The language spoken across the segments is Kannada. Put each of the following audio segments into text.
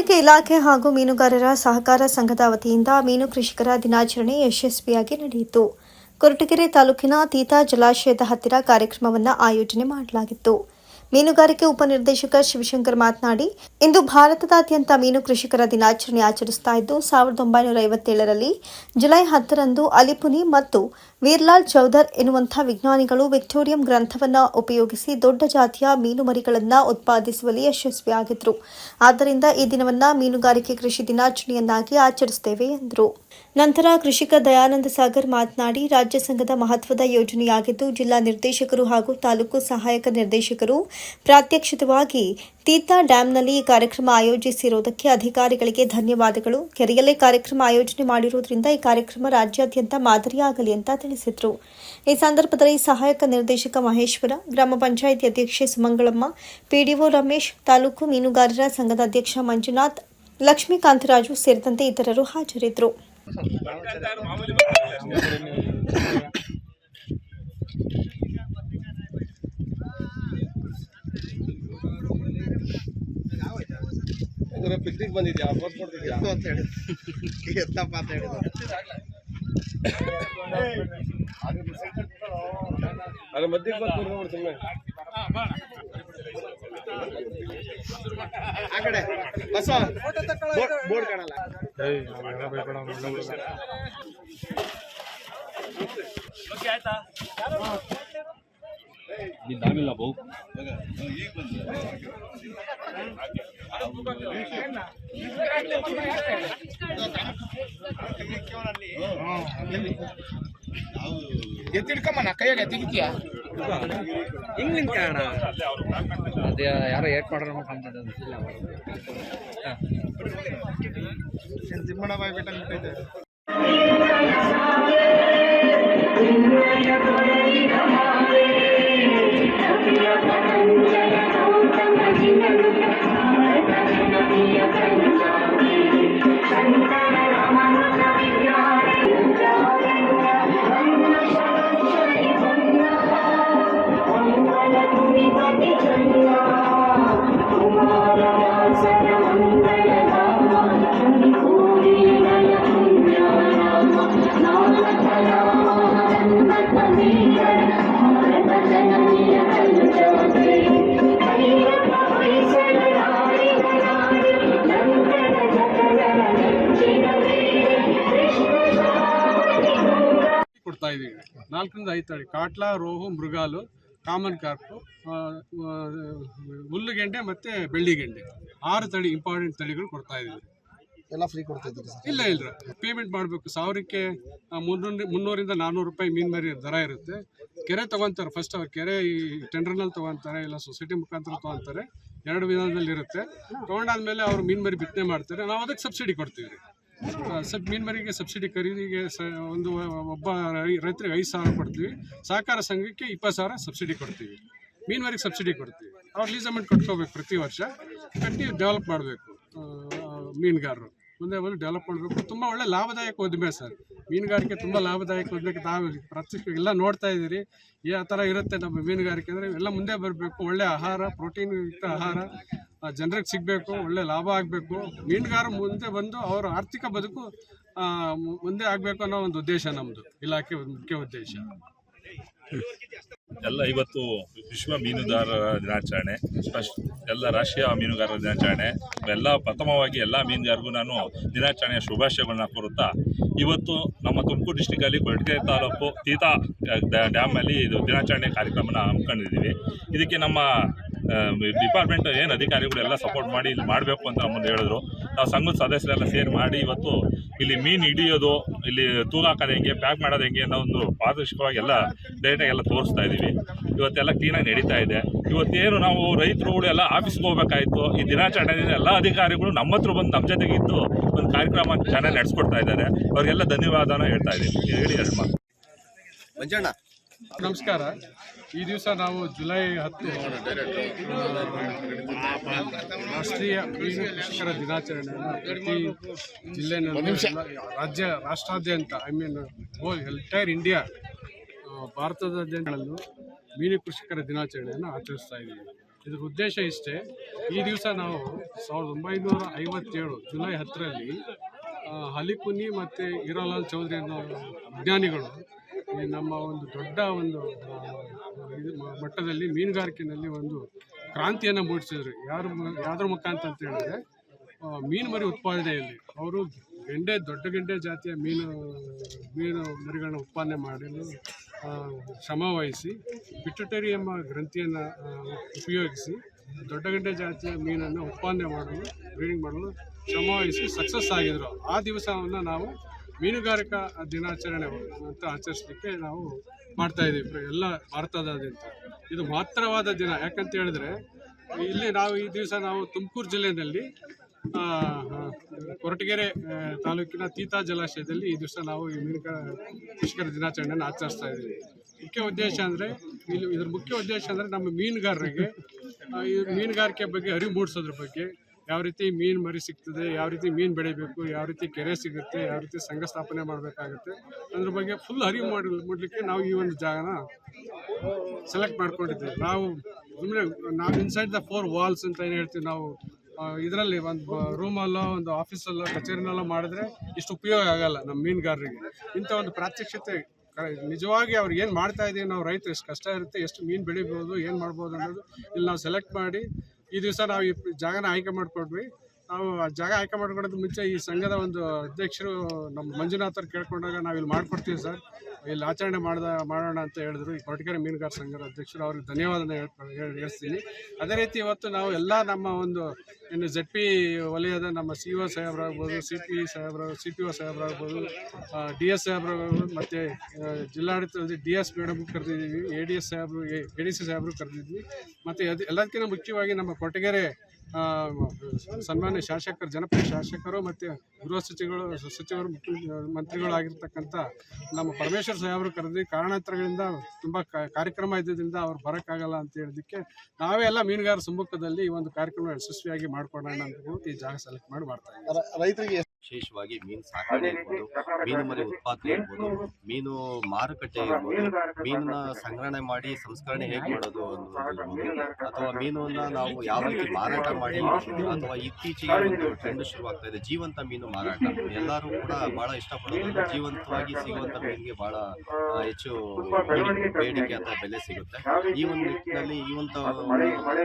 ಮೀನುಗಾರಿಕೆ ಇಲಾಖೆ ಹಾಗೂ ಮೀನುಗಾರರ ಸಹಕಾರ ಸಂಘದ ವತಿಯಿಂದ ಮೀನು ಕೃಷಿಕರ ದಿನಾಚರಣೆ ಯಶಸ್ವಿಯಾಗಿ ನಡೆಯಿತು. ಕೊರಟಗೆರೆ ತಾಲೂಕಿನ ತೀತಾ ಜಲಾಶಯದ ಹತ್ತಿರ ಕಾರ್ಯಕ್ರಮವನ್ನು ಆಯೋಜನೆ ಮಾಡಲಾಗಿತ್ತು. ಮೀನುಗಾರಿಕೆ ಉಪನಿರ್ದೇಶಕ ಶಿವಶಂಕರ್ ಮಾತನಾಡಿ, ಇಂದು ಭಾರತದಾದ್ಯಂತ ಮೀನು ಕೃಷಿಕರ ದಿನಾಚರಣೆ ಆಚರಿಸ್ತಾ ಇದ್ದು, ಸಾವಿರದ ಒಂಬೈನೂರ ಐವತ್ತೇಳರಲ್ಲಿ ಜುಲೈ ಹತ್ತರಂದು ಅಲಿಪುನಿ ಮತ್ತು ವೀರ್ಲಾಲ್ ಚೌಧರ್ ಎನ್ನುವಂತಹ ವಿಜ್ಞಾನಿಗಳು ವಿಕ್ಟೋರಿಯಂ ಗ್ರಂಥವನ್ನು ಉಪಯೋಗಿಸಿ ದೊಡ್ಡ ಜಾತಿಯ ಮೀನು ಮರಿಗಳನ್ನು ಉತ್ಪಾದಿಸುವಲ್ಲಿ ಯಶಸ್ವಿಯಾಗಿದ್ದರು ಆದ್ದರಿಂದ ಈ ದಿನವನ್ನ ಮೀನುಗಾರಿಕೆ ಕೃಷಿ ದಿನಾಚರಣೆಯನ್ನಾಗಿ ಆಚರಿಸುತ್ತೇವೆ ಎಂದರು. ನಂತರ ಕೃಷಿಕ ದಯಾನಂದ ಸಾಗರ್ ಮಾತನಾಡಿ, ರಾಜ್ಯ ಸಂಘದ ಮಹತ್ವದ ಯೋಜನೆಯಾಗಿದ್ದು, ಜಿಲ್ಲಾ ನಿರ್ದೇಶಕರು ಹಾಗೂ ತಾಲೂಕು ಸಹಾಯಕ ನಿರ್ದೇಶಕರು ಪ್ರಾತ್ಯಕ್ಷಿತವಾಗಿ ತೀತಾ ಡ್ಯಾಂನಲ್ಲಿ ಈ ಕಾರ್ಯಕ್ರಮ ಆಯೋಜಿಸಿರುವುದಕ್ಕೆ ಅಧಿಕಾರಿಗಳಿಗೆ ಧನ್ಯವಾದಗಳು. ಕೆರೆಯಲ್ಲೇ ಕಾರ್ಯಕ್ರಮ ಆಯೋಜನೆ ಮಾಡಿರುವುದರಿಂದ ಈ ಕಾರ್ಯಕ್ರಮ ರಾಜ್ಯಾದ್ಯಂತ ಮಾದರಿಯಾಗಲಿ ಅಂತ ತಿಳಿಸಿದರು. ಈ ಸಂದರ್ಭದಲ್ಲಿ ಸಹಾಯಕ ನಿರ್ದೇಶಕ ಮಹೇಶ್ವರ, ಗ್ರಾಮ ಪಂಚಾಯಿತಿ ಅಧ್ಯಕ್ಷೆ ಸುಮಂಗಳಮ್ಮ, ಪಿಡಿಒ ರಮೇಶ್, ತಾಲೂಕು ಮೀನುಗಾರರ ಸಂಘದ ಅಧ್ಯಕ್ಷ ಮಂಜುನಾಥ್, ಲಕ್ಷ್ಮೀಕಾಂತರಾಜು ಸೇರಿದಂತೆ ಇತರರು ಹಾಜರಿದ್ದರು. ಅಂದ್ರೆ ಪಿಕ್ನಿಕ್ ಬಂದಿದ್ಯಾ? ಫೋನ್ ಕೊಡ್ತಿದ್ಯಾ ಅಂತ ಹೇಳಿ. ಎತ್ತಪ್ಪ ಅಂತ ಹೇಳಿದ ಅದ್ರ ಮಧ್ಯೆ ಬಂದು ಸುಮ್ಮನೆ ಆ ಕಡೆ ಬಸ ಬೋರ್ಡ್ ಕಾಣಲ್ಲ. ಬಹು ಎತ್ತಿಡ್ಕಮ್ಮ ಕೈಯಾಗ ಎತ್ತಿಗಿತ್ತೀಯ ಹಿಂಗ್ ನಿಂತ ಅದೇ ಯಾರೋ ಏಟ್ ಮಾಡ್ರ ತಿಮ್ಮಣ್ಣ ಬಾಯ್ ಬೆಟ್ಟ ನಿಂತೈತೆ ನಾಲ್ಕರಿಂದ ಐದು ತಳಿ ಕಾಟ್ಲಾ ರೋಹು ಮೃಗಾಲು ಕಾಮನ್ ಕಾರ್ಪು ಹುಲ್ಲುಗೆಂಡೆ ಮತ್ತು ಬೆಳ್ಳಿಗೆಂಡೆ ಆರು ತಳಿ ಇಂಪಾರ್ಟೆಂಟ್ ತಳಿಗಳು ಕೊಡ್ತಾ ಇದ್ದೀವಿ. ಎಲ್ಲ ಫ್ರೀ ಕೊಡ್ತಾ ಸರ್? ಇಲ್ಲ ಇಲ್ಲ. ಪೇಮೆಂಟ್ ಮಾಡಬೇಕು. ಸಾವಿರಕ್ಕೆ ಮುನ್ನೂರು ಮುನ್ನೂರಿಂದ ನಾನ್ನೂರು ರೂಪಾಯಿ ಮೀನು ಮರಿ ದರ ಇರುತ್ತೆ. ಕೆರೆ ತೊಗೊತಾರೆ. ಫಸ್ಟ್ ಅವ್ರು ಕೆರೆ ಈ ಟೆಂಡರ್ನಲ್ಲಿ ತೊಗೊತಾರೆ ಇಲ್ಲ ಸೊಸೈಟಿ ಮುಖಾಂತರ ತೊಗೊತಾರೆ. ಎರಡು ವಿಧಾನದಲ್ಲಿ ಇರುತ್ತೆ ತೊಗೊಂಡಾದ್ಮೇಲೆ ಅವ್ರು ಮೀನು ಮರಿ ಬಿತ್ತನೆ ಮಾಡ್ತಾರೆ. ನಾವು ಅದಕ್ಕೆ ಸಬ್ಸಿಡಿ ಕೊಡ್ತೀವಿ. ಸಬ್ ಮೀನುವರಿಗೆ ಸಬ್ಸಿಡಿ ಖರೀದಿಗೆ ಸ, ಒಂದು ಒಬ್ಬ ರೈತರಿಗೆ ಐದು ಸಾವಿರ ಕೊಡ್ತೀವಿ. ಸಹಕಾರ ಸಂಘಕ್ಕೆ ಇಪ್ಪತ್ತು ಸಾವಿರ ಸಬ್ಸಿಡಿ ಕೊಡ್ತೀವಿ. ಮೀನುವರಿಗೆ ಸಬ್ಸಿಡಿ ಕೊಡ್ತೀವಿ. ಅವ್ರು ಲೀಸ್ ಅಮೌಂಟ್ ಕಟ್ಕೋಬೇಕು ಪ್ರತಿ ವರ್ಷ. ಕಟ್ಟಿ ಡೆವಲಪ್ ಮಾಡಬೇಕು ಮೀನುಗಾರರು. ಮುಂದೆ ಬಂದು ಡೆವಲಪ್ ಮಾಡಬೇಕು. ತುಂಬ ಒಳ್ಳೆ ಲಾಭದಾಯಕ ಉದ್ದಿಮೆ ಸರ್. ಮೀನುಗಾರಿಕೆ ತುಂಬ ಲಾಭದಾಯಕ ಉದ್ಯಮಕ್ಕೆ ತಾವು ಪ್ರತ್ಯಕ್ಷ ಎಲ್ಲ ನೋಡ್ತಾ ಇದ್ದೀರಿ. ಯಾವ ಥರ ಇರುತ್ತೆ ನಮ್ಮ ಮೀನುಗಾರಿಕೆ ಅಂದರೆ ಎಲ್ಲ ಮುಂದೆ ಬರಬೇಕು. ಒಳ್ಳೆ ಆಹಾರ ಪ್ರೋಟೀನ್ ಯುಕ್ತ ಆಹಾರ ಜನರಿಗೆ ಸಿಗಬೇಕು, ಒಳ್ಳೆ ಲಾಭ ಆಗಬೇಕು. ಮೀನುಗಾರ ಮುಂದೆ ಬಂದು ಅವರ ಆರ್ಥಿಕ ಬದುಕು ಮುಂದೆ ಆಗಬೇಕು ಅನ್ನೋ ಒಂದು ಉದ್ದೇಶ ನಮ್ಮದು ಇಲಾಖೆ ಮುಖ್ಯ ಉದ್ದೇಶ. ಎಲ್ಲ ಇವತ್ತು ವಿಶ್ವ ಮೀನುಗಾರರ ದಿನಾಚರಣೆ. ಎಲ್ಲ ರಾಷ್ಟ್ರೀಯ ಮೀನುಗಾರರ ದಿನಾಚರಣೆ, ಎಲ್ಲ ಪ್ರಥಮವಾಗಿ ಎಲ್ಲ ಮೀನುಗಾರರಿಗೂ ನಾನು ದಿನಾಚರಣೆಯ ಶುಭಾಶಯಗಳನ್ನ ಕೋರುತ್ತಾ, ಇವತ್ತು ನಮ್ಮ ತುಮಕೂರು ಡಿಸ್ಟಿಕಲ್ಲಿ ಕೊರಟಗೆರೆ ತಾಲೂಕು ತೀತಾ ಡ್ಯಾಮಲ್ಲಿ ಇದು ದಿನಾಚರಣೆ ಕಾರ್ಯಕ್ರಮನ ಹಮ್ಮಿಕೊಂಡಿದ್ದೀವಿ. ಇದಕ್ಕೆ ನಮ್ಮ ಡಿಪಾರ್ಟ್ಮೆಂಟ್ ಏನು ಅಧಿಕಾರಿಗಳೆಲ್ಲ ಸಪೋರ್ಟ್ ಮಾಡಿ ಇಲ್ಲಿ ಮಾಡಬೇಕು ಅಂತ ನಮ್ಮನ್ನು ಹೇಳಿದ್ರು. ನಾವು ಸಂಘದ ಸದಸ್ಯರೆಲ್ಲ ಸೇರ್ ಮಾಡಿ ಇವತ್ತು ಇಲ್ಲಿ ಮೀನು ಹಿಡಿಯೋದು ಇಲ್ಲಿ ತೂಗ ಹಾಕೋದು ಹೆಂಗೆ ಪ್ಯಾಕ್ ಮಾಡೋದು ಹೆಂಗೆ ಅನ್ನೋ ಒಂದು ಪಾರದರ್ಶಕವಾಗಿ ಎಲ್ಲ ಡೇಟಾಗಿ ಎಲ್ಲ ತೋರಿಸ್ತಾ ಇದ್ದೀವಿ ಇವತ್ತೆಲ್ಲ ಕ್ಲೀನಾಗಿ ನಡೀತಾ ಇದೆ. ಇವತ್ತೇನು ನಾವು ರೈತರುಗಳು ಎಲ್ಲ ಆಫೀಸ್ಗೆ ಹೋಗ್ಬೇಕಾಯಿತು. ಈ ದಿನಾಚರಣೆ ಎಲ್ಲ ಅಧಿಕಾರಿಗಳು ನಮ್ಮ ಹತ್ರ ಬಂದು ನಮ್ಮ ಜೊತೆಗೆ ಇದ್ದು ಒಂದು ಕಾರ್ಯಕ್ರಮ ಚೆನ್ನಾಗಿ ನಡೆಸ್ಕೊಡ್ತಾ ಇದ್ದಾರೆ. ಅವರಿಗೆಲ್ಲ ಧನ್ಯವಾದನ ಹೇಳ್ತಾ ಇದ್ದೀನಿ ಹೇಳಿ ಎರಡು ಮಾತು. ಮಂಜಣ್ಣ. ನಮಸ್ಕಾರ. ಈ ದಿವಸ ನಾವು ಜುಲೈ ಹತ್ತು ರಾಷ್ಟ್ರೀಯ ಮೀನು ಕೃಷಿಕರ ದಿನಾಚರಣೆಯನ್ನು ಪ್ರತಿ ಜಿಲ್ಲೆನಲ್ಲಿ ರಾಜ್ಯ ರಾಷ್ಟ್ರಾದ್ಯಂತ I mean whole entire India ಭಾರತದಾದ್ಯಂತಗಳಲ್ಲೂ ಮೀನು ಕೃಷಿಕರ ದಿನಾಚರಣೆಯನ್ನು ಆಚರಿಸ್ತಾ ಇದ್ದೀವಿ. ಇದರ ಉದ್ದೇಶ ಇಷ್ಟೇ ಈ ದಿವಸ ನಾವು ಸಾವಿರದ ಒಂಬೈನೂರ ಐವತ್ತೇಳು ಜುಲೈ ಹತ್ತರಲ್ಲಿ ಹಲಿಕುನಿ ಮತ್ತು ಹೀರಾಲಾಲ್ ಚೌಧರಿ ಅನ್ನೋ ವಿಜ್ಞಾನಿಗಳು ನಮ್ಮ ಒಂದು ದೊಡ್ಡ ಒಂದು ಮಟ್ಟದಲ್ಲಿ ಮೀನುಗಾರಿಕೆಯಲ್ಲಿ ಒಂದು ಕ್ರಾಂತಿಯನ್ನು ಮೂಡಿಸಿದ್ರು. ಯಾರು ಯಾವ್ದ್ರ ಮುಖಾಂತರ ಅಂತ ಹೇಳಿದ್ರೆ ಮೀನು ಮರಿ ಉತ್ಪಾದನೆಯಲ್ಲಿ ಅವರು ಗೆಂಡೆ, ದೊಡ್ಡ ಗೆಂಡೆ ಜಾತಿಯ ಮೀನು ಮೀನು ಮರಿಗಳನ್ನ ಉತ್ಪಾದನೆ ಮಾಡಲು ಶ್ರಮ ವಹಿಸಿ ಎಂಬ ಗ್ರಂಥಿಯನ್ನು ಉಪಯೋಗಿಸಿ, ದೊಡ್ಡ ಗಂಟೆ ಜಾತಿಯ ಮೀನನ್ನು ಉತ್ಪಾದನೆ ಮಾಡಲು, ಬ್ರೀಡಿಂಗ್ ಮಾಡಲು ಶ್ರಮ ವಹಿಸಿ ಸಕ್ಸಸ್ ಆಗಿದ್ರು. ಆ ದಿವಸವನ್ನು ನಾವು ಮೀನುಗಾರಿಕಾ ದಿನಾಚರಣೆ ಅಂತ ಆಚರಿಸಲಿಕ್ಕೆ ನಾವು ಮಾಡ್ತಾ ಇದ್ದೀವಿ ಪ್ರ- ಎಲ್ಲ ಭಾರತದಾದ್ಯಂತ. ಇದು ಮಹತ್ತರವಾದ ದಿನ. ಯಾಕಂತ ಹೇಳಿದ್ರೆ, ಇಲ್ಲಿ ನಾವು ಈ ದಿವಸ ನಾವು ತುಮಕೂರು ಜಿಲ್ಲೆಯಲ್ಲಿ ಕೊರಟಗೆರೆ ತಾಲೂಕಿನ ತೀತಾ ಜಲಾಶಯದಲ್ಲಿ ಈ ದಿವಸ ನಾವು ಈ ಮೀನುಗಾರ ಕೃಷಿಕರ ದಿನಾಚರಣೆಯನ್ನು ಆಚರಿಸ್ತಾ ಇದ್ದೀವಿ ಮುಖ್ಯ ಉದ್ದೇಶ ಅಂದರೆ, ಇಲ್ಲಿ ಇದ್ರ ಮುಖ್ಯ ಉದ್ದೇಶ ಅಂದರೆ ನಮ್ಮ ಮೀನುಗಾರರಿಗೆ ಈ ಮೀನುಗಾರಿಕೆ ಬಗ್ಗೆ ಅರಿವು ಮೂಡಿಸೋದ್ರ ಬಗ್ಗೆ ಯಾವ ರೀತಿ ಮೀನು ಮರಿ ಸಿಗ್ತದೆ, ಯಾವ ರೀತಿ ಮೀನು ಬೆಳಿಬೇಕು, ಯಾವ ರೀತಿ ಕೆರೆ ಸಿಗುತ್ತೆ, ಯಾವ ರೀತಿ ಸಂಘ ಸ್ಥಾಪನೆ ಮಾಡಬೇಕಾಗುತ್ತೆ, ಅದ್ರ ಬಗ್ಗೆ ಫುಲ್ ಅರಿವು ಮಾಡಿ ಮಾಡಲಿಕ್ಕೆ ನಾವು ಈ ಒಂದು ಜಾಗನ ಸೆಲೆಕ್ಟ್ ಮಾಡ್ಕೊಂಡಿದ್ದೀವಿ. ನಾವು ಸುಮ್ಮನೆ ನಾವು ಇನ್ಸೈಡ್ ದ ಫೋರ್ ವಾಲ್ಸ್ ಅಂತ ಏನು ಹೇಳ್ತೀವಿ ನಾವು ಇದರಲ್ಲಿ ಒಂದು ರೂಮಲ್ಲೋ ಒಂದು ಆಫೀಸಲ್ಲೋ ಕಚೇರಿನಲ್ಲೋ ಮಾಡಿದ್ರೆ ಇಷ್ಟು ಉಪಯೋಗ ಆಗಲ್ಲ ನಮ್ಮ ಮೀನುಗಾರರಿಗೆ. ಇಂಥ ಒಂದು ಪ್ರಾತ್ಯಕ್ಷತೆ ನಿಜವಾಗಿ ಅವ್ರು ಏನು ಮಾಡ್ತಾ ಇದೀವಿ ನಾವು ರೈತರು, ಎಷ್ಟು ಕಷ್ಟ ಇರುತ್ತೆ, ಎಷ್ಟು ಮೀನು ಬೆಳಿಬೋದು, ಏನು ಮಾಡ್ಬೋದು ಅನ್ನೋದು ಇಲ್ಲಿ ನಾವು ಸೆಲೆಕ್ಟ್ ಮಾಡಿ ಈ ದಿವಸ ನಾವು ಈ ಜಾಗನ ಆಯ್ಕೆ ಮಾಡ್ಕೊಂಡ್ವಿ. ನಾವು ಜಾಗ ಆಯ್ಕೆ ಮಾಡ್ಕೊಳ್ಳೋದು ಮುಂಚೆ ಈ ಸಂಘದ ಒಂದು ಅಧ್ಯಕ್ಷರು ನಮ್ಮ ಮಂಜುನಾಥ್ ಅವ್ರು ಕೇಳ್ಕೊಂಡಾಗ ನಾವು ಇಲ್ಲಿ ಮಾಡ್ಕೊಡ್ತೀವಿ ಸರ್. ಇಲ್ಲಿ ಆಚರಣೆ ಮಾಡ್ದ ಮಾಡೋಣ ಅಂತ ಹೇಳಿದ್ರು. ಈ ಕೊರಟಗೆರೆ ಮೀನುಗಾರ ಸಂಘದ ಅಧ್ಯಕ್ಷರು ಅವ್ರಿಗೆ ಧನ್ಯವಾದ ಹೇಳ್- ಹೇಳ್- ಹೇಳ್ತೀನಿ. ಅದೇ ರೀತಿ ಇವತ್ತು ನಾವು ಎಲ್ಲ ನಮ್ಮ ಒಂದು ಇನ್ನು ಜೆಡ್ ಪಿ ವಲಯದ ನಮ್ಮ ಸಿ ಒ ಸಾಹೇಬ್ರಾಗ್ಬೋದು ಸಿ ಪಿ ಸಾಹೇಬ್ರ ಸಿ ಪಿ ಒ ಸಾಹೇಬ್ರಾಗ್ಬೋದು ಡಿ ಎಸ್ ಸಾಹೇಬ್ರಾಗ್ಬೋದು ಮತ್ತು ಜಿಲ್ಲಾಡಳಿತದಲ್ಲಿ ಡಿ ಎಸ್ ಮೇಡಮ್ ಕರೆದಿದ್ದೀವಿ ಎ ಡಿ ಎಸ್ ಸಾಹೇಬ್ರು ಎ ಡಿ ಸಿ ಸಾಹೇಬ್ರು ಕರೆದಿದ್ವಿ ಮತ್ತು ಅದು ಎಲ್ಲದಕ್ಕಿಂತ ಮುಖ್ಯವಾಗಿ ನಮ್ಮ ಕೊರಟಗೆರೆ ಆ, ಸನ್ಮಾನ್ಯ ಶಾಸಕರು, ಜನಪ್ರಿಯ ಶಾಸಕರು ಮತ್ತು ಗೃಹ ಸಚಿವರು ಸಚಿವರು ಮಂತ್ರಿಗಳಾಗಿರ್ತಕ್ಕಂಥ ನಮ್ಮ ಪರಮೇಶ್ವರ್ ಅವರು ಕರೆದು ಕಾರಣಾಂತರಗಳಿಂದ ತುಂಬ ಕಾರ್ಯಕ್ರಮ ಇದ್ದಿದ್ದರಿಂದ ಅವ್ರು ಬರೋಕ್ಕಾಗಲ್ಲ ಅಂತ ಹೇಳಿದ್ದಕ್ಕೆ ನಾವೇ ಎಲ್ಲ ಮೀನುಗಾರ ಸಮ್ಮುಖದಲ್ಲಿ ಈ ಒಂದು ಕಾರ್ಯಕ್ರಮ ಯಶಸ್ವಿಯಾಗಿ ಮಾಡ್ಕೊಡೋಣ ಅಂತ ಈ ಜಾಗ ಸೆಲೆಕ್ಟ್ ಮಾಡಿ ಮಾಡ್ತಾ ಇದ್ದಾರೆ ರೈತರಿಗೆ ವಿಶೇಷವಾಗಿ ಮೀನು ಸಾಕಣೆ ಇರ್ಬೋದು ಮೀನು ಮರಿ ಉತ್ಪಾದನೆ ಇರ್ಬೋದು ಮೀನು ಮಾರುಕಟ್ಟೆ ಇರ್ಬೋದು ಮೀನನ್ನ ಸಂಗ್ರಹಣೆ ಮಾಡಿ ಸಂಸ್ಕರಣೆ ಹೇಗೆ ಮಾಡೋದು ಅನ್ನೋದು. ಅಥವಾ ಮೀನನ್ನ ನಾವು ಯಾವ ರೀತಿ ಮಾರಾಟ ಮಾಡಿ ಅಥವಾ ಇತ್ತೀಚೆಗೆ ಒಂದು ಟ್ರೆಂಡ್ ಶುರುವಾಗ್ತಾ ಇದೆ ಜೀವಂತ ಮೀನು ಮಾರಾಟ. ಎಲ್ಲರೂ ಕೂಡ ಬಹಳ ಇಷ್ಟಪಡೋದು ಜೀವಂತವಾಗಿ ಸಿಗುವಂತ ಮೀನಿಗೆ ಬಹಳ ಹೆಚ್ಚು ಬೇಡಿಕೆ ಅಥವಾ ಬೆಲೆ ಸಿಗುತ್ತೆ. ಈ ಒಂದು ನಿಟ್ಟಿನಲ್ಲಿ ಈ ಒಂದು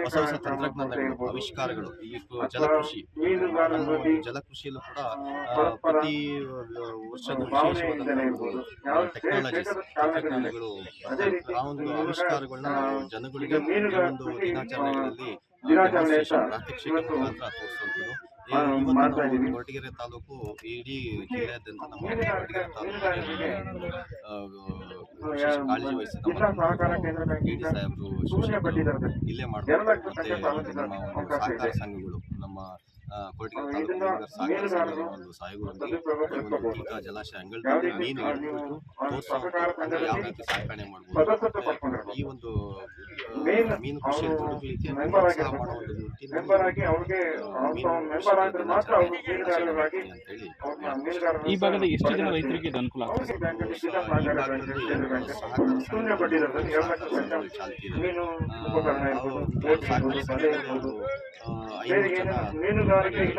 ಹೊಸ ಹೊಸ ತಂತ್ರಜ್ಞಾನಗಳು ಆವಿಷ್ಕಾರಗಳು ಈ ಜಲಕೃಷಿ ಜಲಕೃಷಿಯಲ್ಲೂ ಕೂಡ ಪ್ರತಿ ಆ, ವರ್ಷದ ವಿಶೇಷವಾದ ಟೆಕ್ನಾಲಜೀಸ್ ತಂತ್ರಜ್ಞಾನಗಳು ಆ ಒಂದು ಆವಿಷ್ಕಾರಗಳನ್ನ ನಾವು ಜನಗಳಿಗೆ ಒಂದು ದಿನಾಚರಣೆಗಳಲ್ಲಿ ಡೆಮಾನ್ಸ್ಟ್ರೇಷನ್ ಪ್ರಾತ್ಯಕ್ಷಿಕೆ ಮುಖಾಂತರ ತೋರಿಸುವಂಥದ್ದು. ಈ- ಇವತ್ತು ಕೊರಟಗೆರೆ ತಾಲೂಕು ಇಡೀ ಜಿಲ್ಲೆಯಾದ್ಯಂತ ನಮ್ಮ ಕೊರಟಗೆರೆ ತಾಲೂಕು ವಿಶೇಷ ಕಾಳಜಿ ವಹಿಸಿ ನಮ್ಮ ಡಿ ಸಾಹೇಬರು ಇಲ್ಲೇ ಮಾಡ್ತಾರೆ ಮತ್ತೆ ನಮ್ಮ ಸಹಕಾರ ಸಂಘಗಳು ನಮ್ಮ ಕೊರಟಗೆರೆ ಒಂದು ಒಂದು ಜಲಾಶಯ ಅಂಗಳದಲ್ಲಿ ಮೀನು ಯಾವ ರೀತಿ ಸಾಕಣೆ ಮಾಡ್ಬೋದು. ಮತ್ತೆ ಈ ಒಂದು ಮೀನು ಕೃಷಿ ತೊಡಗಲಿಕ್ಕೆ ಪ್ರೋತ್ಸಾಹ ಒಂದು ನಿಟ್ಟಿನಲ್ಲಿ ಈ ಭಾಗದ ಎಷ್ಟು ಜನ ರೈತರಿಗೆ ಇದು ಅನುಕೂಲ ಆಗ್ತದೆ?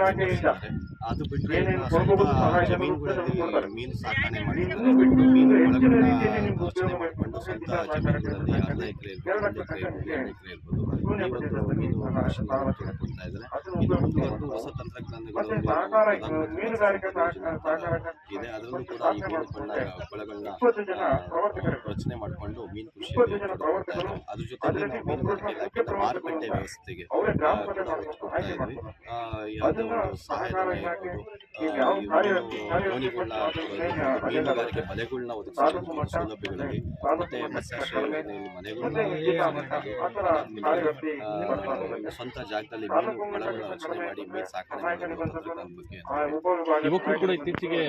ಜನ ಇದ್ದಾರೆ. ಅದು ಬಿಟ್ಟರೆ ಸ್ವಂತ ಜಮೀನುಗಳಲ್ಲಿ ಮೀನು ಸಾಕಣೆ ಮಾಡಿ. ಮೀನು ಒಳಗಡೆ ಮಾಡ್ಕೊಂಡು ಮಾಡಿಕೊಂಡು ಸ್ವಂತ ಜಮೀನುಗಳಲ್ಲಿ ಅರ್ಧ ಎಕರೆ ಎಕರೆ ಇರ್ಬೋದು. ಒಂದು ಮೀನು ಕೊಡ್ತಾ ಇದ್ದಾರೆ. ಇದು ಮುಂದುವರೆದು ಹೊಸ ತಂತ್ರಜ್ಞಾನಗಳು ಇದೆ. ಅದರಲ್ಲೂ ಕೂಡ ಈ ಮೀನುಗಳನ್ನ ಕೊಳಗಳನ್ನ ರಚನೆ ಮಾಡಿಕೊಂಡು ಮೀನು ಕೃಷಿ ಅದ್ರ ಜೊತೆಗೆ ನಾವು ಮೀನುಗಾರಿಕೆ ಇಲಾಖೆಯಿಂದ ಮಾರುಕಟ್ಟೆ ವ್ಯವಸ್ಥೆಗೆ ಕೊಡ್ತಾ ಇದ್ವಿ ಯಾವುದೇ ಒಂದು ಸಹಾಯಧನ ಇರ್ಬೋದು. ದೋಣಿಗಳನ್ನ ಮೀನುಗಾರಿಕೆ ಬಲೆಗಳನ್ನ ಒದಗಿಸುವಂಥ ಸೌಲಭ್ಯಗಳಲ್ಲಿ ಮತ್ತೆ ಮನೆಗಳನ್ನ ಸ್ವಂತ ಜಾಗದಲ್ಲಿ ಮೀನು ಕೊಳಗಳನ್ನ ರಚನೆ ಮಾಡಿ ಮೀನು ಸಾಕಣೆ ಬಗ್ಗೆ ಯುವಕರು ಕೂಡ ಇತ್ತೀಚೆಗೆ